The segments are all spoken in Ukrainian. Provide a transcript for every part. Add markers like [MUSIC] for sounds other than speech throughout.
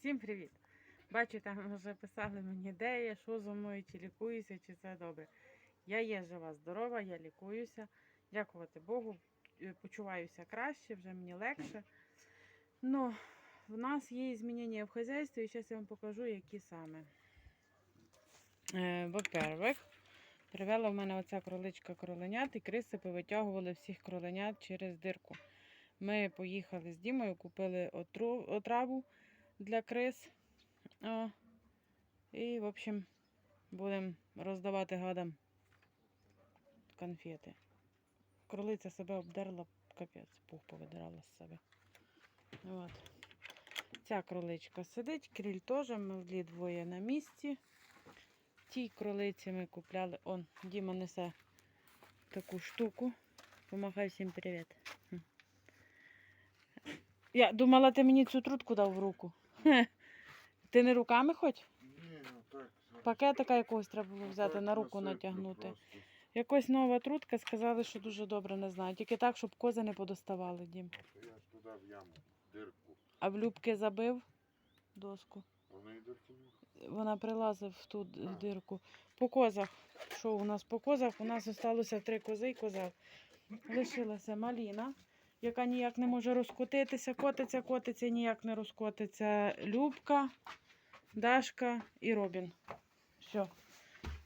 Всім привіт! Бачу, там вже писали мені, де я, що зо мною, чи лікуюся, чи все добре. Я є жива, здорова, я лікуюся. Дякувати Богу, е, почуваюся краще, вже мені легше. Ну, в нас є змінення в хазяйстві, і зараз я вам покажу, які саме. Е, Во-первых, привела в мене оця кроличка кроленят, і криси повитягували всіх кроленят через дирку. Ми поїхали з Дімою, купили отру, отраву для крис. О, і, в общем, будемо роздавати гадам конфети. Кролиця себе обдерла, капець, пух повидирала з себе. От. Ця кроличка сидить, кріль теж, мовлі двоє на місці. Тій кролиці ми купляли. Он, Діма несе таку штуку. Помахай всім привіт. Я думала, ти мені цю трутку дав в руку. Хе. [LAUGHS] Ти не руками хоч? Ні, ну так. Пакетика якогось треба було взяти, на руку натягнути. Якось нова трутка, сказали, що дуже добре не знаю. Тільки так, щоб кози не подоставали, Дім. А Я туди в яму, дирку. А в Любки забив доску. А в неї дирки. Вона прилазив в ту д- А. дирку. По козах. Що у нас по козах? У нас залишилося три кози і козак. Лишилася маліна, яка ніяк не може розкотитися, котиться, котиться, ніяк не розкотиться. Любка, Дашка і Робін. Все.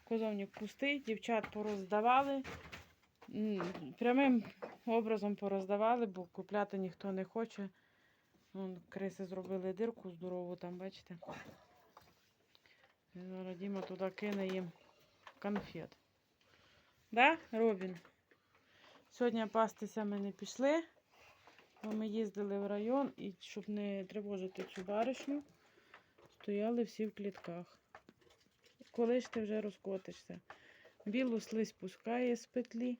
Козовник пустий, дівчат пороздавали. Прямим образом пороздавали, бо купляти ніхто не хоче. Вон, криси зробили дирку здорову там, бачите. Зараз Діма туди кине їм конфет. Да, Робін? Сьогодні пастися ми не пішли, ми їздили в район і щоб не тривожити цю баришню, стояли всі в клітках. Коли ж ти вже розкотишся? Білу слизь пускає з петлі.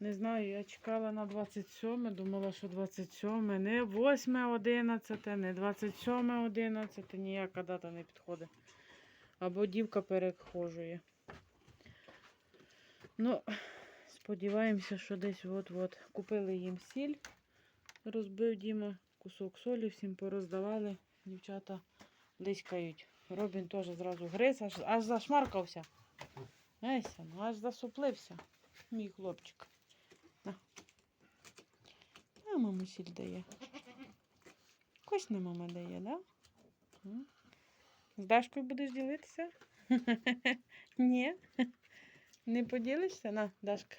Не знаю, я чекала на 27, думала, що 27, не 8, 11, не 27, 11, ніяка дата не підходить. Або дівка перехожує. Ну, сподіваємося, що десь от-от. Купили їм сіль, розбив Діма, кусок солі, всім пороздавали. Дівчата дискають. Робін теж зразу гриз, аж, аж зашмаркався. Еся, ну аж засуплився. Мій хлопчик. На. А мама сіль дає. Кось не мама дає, да? З Дашкою будеш ділитися? [LAUGHS] Ні. Не поділишся? На, Дашка.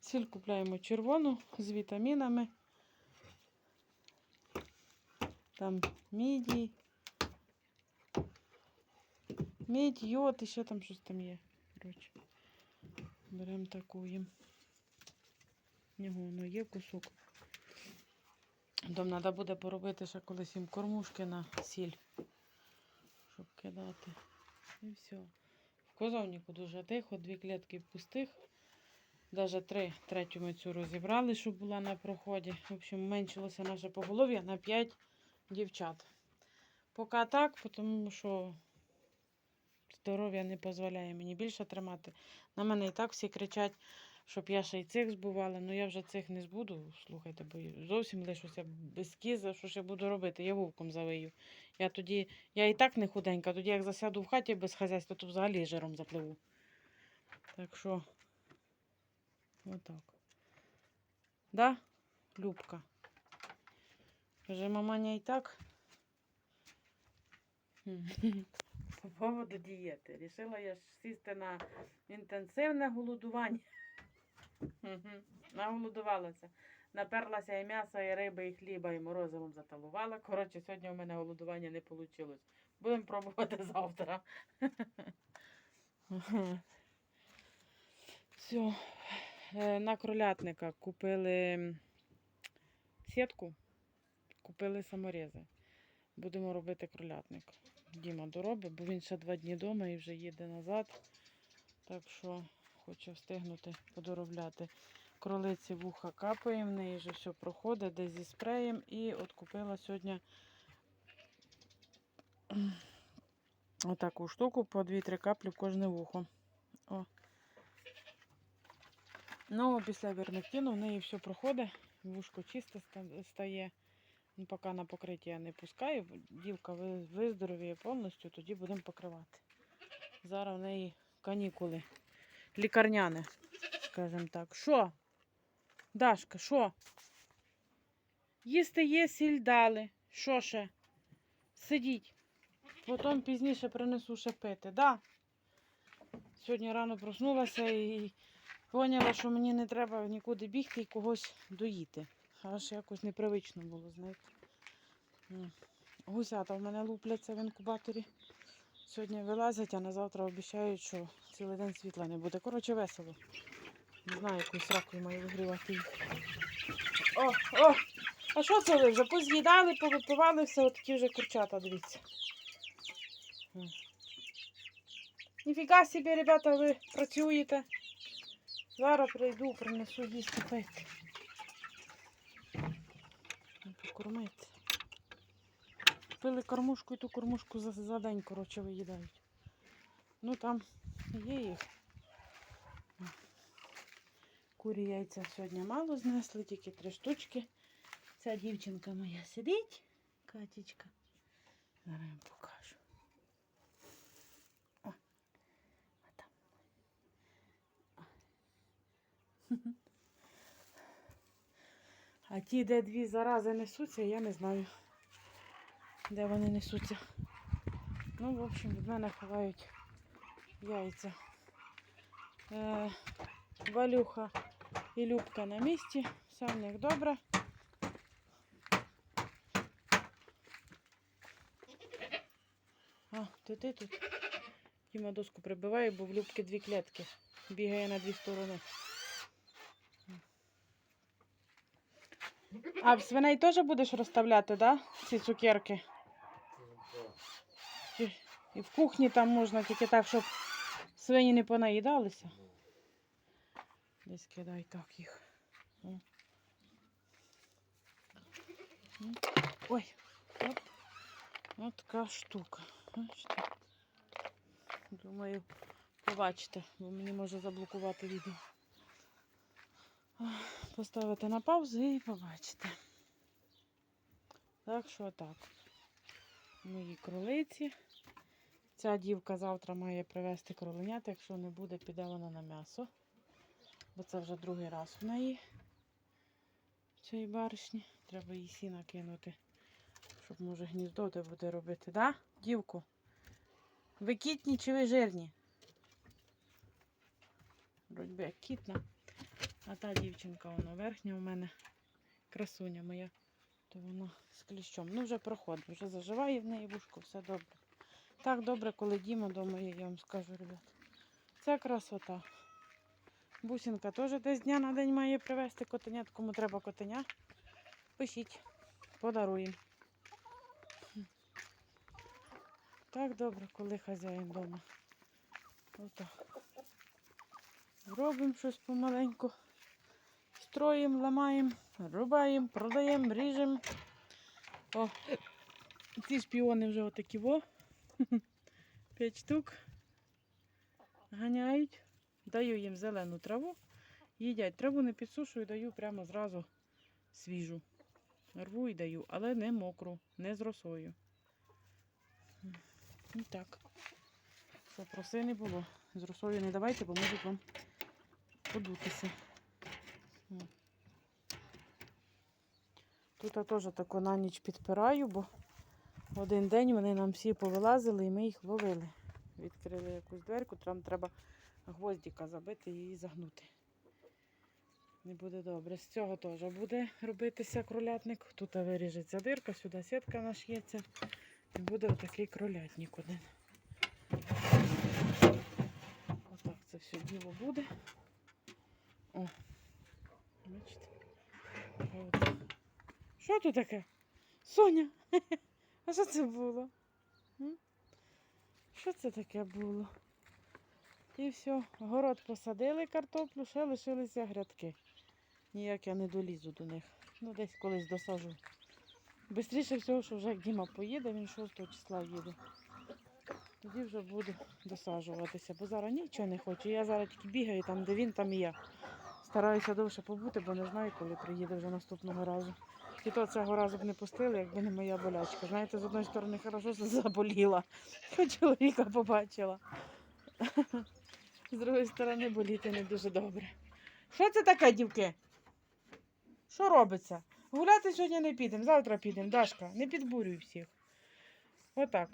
Сіль купляємо червону з вітамінами. Там міді. Мідь, йод, і ще там щось там є. Коротше. Беремо таку їм. Нього воно є кусок. Дом треба буде поробити ще колись їм кормушки на сіль, щоб кидати. І все. В козовнику дуже тихо, дві клітки пустих. Даже три третю ми цю розібрали, щоб була на проході. В общем, меншилося наше поголов'я на 5 дівчат. Поки так, тому що здоров'я не дозволяє мені більше тримати. На мене і так всі кричать, щоб я ще й цих збувала. Ну я вже цих не збуду. Слухайте, бо зовсім лишуся без кіза, що ж я буду робити? Я вовком завию. Я тоді, я і так не худенька, тоді як засяду в хаті без хазяйства, то взагалі жиром запливу. Так що, отак. Да, Любка? Каже, маманя і так. По поводу дієти. Рішила я сісти на інтенсивне голодування. Мгм. Наголодувалася. Наперлася і м'яса, і риби, і хліба, і морозивом заталувала. Коротше, сьогодні у мене голодування не вийшло. Будемо пробувати [LAUGHS] завтра. Все. На кролятника купили сітку, купили саморези. Будемо робити кролятник. Діма доробить, бо він ще два дні вдома і вже їде назад. Так що хочу встигнути подоробляти. Кролиці вуха капає, в неї вже все проходить, десь зі спреєм. І от купила сьогодні [CLEARS THROAT] отаку штуку по 2-3 каплі в кожне вухо. О. Ну, після вермектину в неї все проходить, вушко чисте стає. Ну, поки на покриття я не пускаю, дівка виздоровіє повністю, тоді будемо покривати. Зараз в неї канікули. Лікарняне, скажімо так. Що? Дашка, що? Їсти є, сіль дали. Що ще? Сидіть. Потім пізніше принесу ще пити. Да? Сьогодні рано проснулася і поняла, що мені не треба нікуди бігти і когось доїти. Аж якось непривично було, знаєте. Гусята в мене лупляться в інкубаторі. Сьогодні вилазять, а на завтра обіцяють, що цілий день світла не буде. Коротше, весело. Не знаю, якою сракою маю вигрівати. О, о! А що це ви вже? Поз'їдали, повипивали все, отакі вже курчата, дивіться. Ніфіга собі, ребята, ви працюєте. Зараз прийду, принесу їсти пити. Ну, Покормити. Пили кормушку і ту кормушку за, за день, коротше, виїдають. Ну там є їх. Курі яйця сьогодні мало знесли, тільки три штучки. Ця дівчинка моя сидить, Катічка. Зараз я вам покажу. О, а там. О. [LAUGHS] А ті, де дві зарази несуться, я не знаю, де вони несуться. Ну, в общем, від мене ховають яйця. Е, Валюха і Любка на місці. Все в них добре. А, то ти тут. Діма доску прибиває, бо в Любки дві клітки. Бігає на дві сторони. А в свиней теж будеш розставляти, да? Ці цукерки? І в кухні там можна тільки так, щоб свині не понаїдалися. Десь кидай так їх. Ой, от, от така штука. Думаю, побачите, бо мені може заблокувати відео. Поставити на паузу і побачите. Так що так. Мої кролиці. Ця дівка завтра має привезти кроленят, якщо не буде, піде вона на м'ясо. Бо це вже другий раз в неї. Цієї баришні. Треба їй сіна кинути, щоб може гніздо де буде робити, да? Дівку? Ви кітні чи ви жирні? Вроді як кітна. А та дівчинка, вона верхня у мене красуня моя. То вона з кліщом. Ну, вже проходить, вже заживає в неї вушко, все добре. Так добре, коли Діма вдома є, я вам скажу, ребят. Це красота. Бусинка теж десь дня на день має привезти котенят. Кому треба котеня, пишіть, подаруємо. Так добре, коли хазяїн вдома. Отак. Робимо щось помаленьку. Строїмо, ламаємо, рубаємо, продаємо, ріжемо. О, ці шпіони вже отакі во. П'ять штук. Ганяють. Даю їм зелену траву. Їдять траву не підсушую, даю прямо зразу свіжу. Рву і даю, але не мокру, не з росою. І так. Щоб роси не було. З росою не давайте, бо можуть вам подутися. Тут я теж тако на ніч підпираю, бо один день вони нам всі повилазили і ми їх ловили. Відкрили якусь дверку, там треба гвоздика забити і загнути. Не буде добре. З цього теж буде робитися кролятник. Тут виріжеться дирка, сюди сітка наш'ється. І буде отакий кролятник один. Отак це все діло буде. О, бачите? Що тут таке? Соня? [LAUGHS] А що це було? Що це таке було? І все, город посадили картоплю, ще лишилися грядки. Ніяк я не долізу до них. Ну, десь колись досажу. Бистріше всього, що вже Діма поїде, він 6 числа їде. Тоді вже буду досаджуватися, бо зараз нічого не хочу. Я зараз тільки бігаю там, де він, там і я. Стараюся довше побути, бо не знаю, коли приїде вже наступного разу. І то цього разу б не пустили, якби не моя болячка. Знаєте, з одної сторони хорошо, що заболіла, чоловіка побачила. З другої сторони, боліти не дуже добре. Що це таке, дівки? Що робиться? Гуляти сьогодні не підемо, завтра підемо, Дашка, не підбурюй всіх. Отак.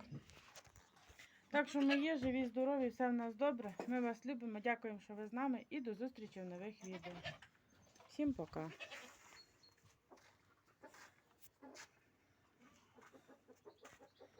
Так що ми є, живі, здорові, все в нас добре. Ми вас любимо, дякуємо, що ви з нами і до зустрічі в нових відео. Всім пока.